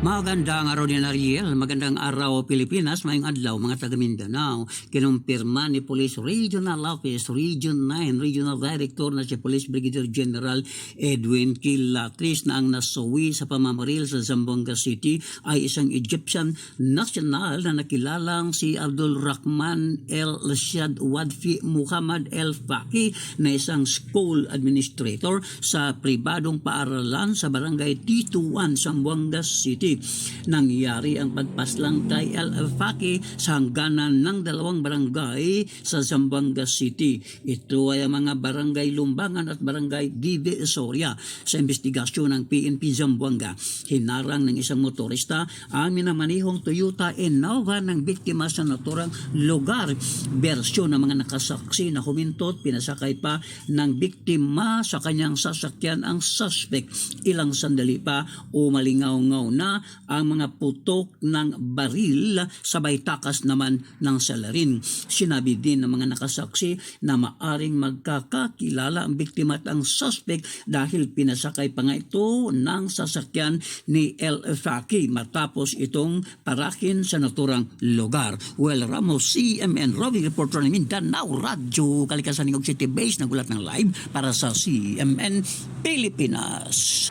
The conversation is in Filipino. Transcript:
Magandang araw din Ariel, magandang araw Pilipinas, mayong adlaw mga taga Mindanao. Kinumpirma ni Police Regional Office, Region 9, Regional Director na si Police Brigadier General Edwin Kilatris na ang nasawi sa pamamaril sa Zamboanga City ay isang Egyptian national na nakilalang si Abdul Rahman El Rashad Wadfi Muhammad El Faki na isang school administrator sa pribadong paaralan sa barangay Tituan, Zamboanga City. Nangyari ang pagpaslang kay El Faki sa hangganan ng dalawang barangay sa Zamboanga City. Ito ay ang mga barangay Lumbangan at barangay Give Soria sa investigasyon ng PNP Zamboanga. Hinarang ng isang motorista ang minamanihong Toyota Innova ng biktima sa naturang lugar. Bersyon ng mga nakasaksi na humintot, pinasakay pa ng biktima sa kanyang sasakyan ang suspect. Ilang sandali pa umalingaw-ngaw na ang mga putok ng baril sabay takas naman ng salarin. Sinabi din ng mga nakasaksi na maaring magkakakilala ang biktima at ang suspect dahil pinasakay pa nga ito ng sasakyan ni El Faki matapos itong parakin sa naturang lugar. Well, Ramos, CMN, Robbie Reporter ng Mindanao Radyo, Kalikasan ng City Base, nagulat ng live para sa CMN Pilipinas.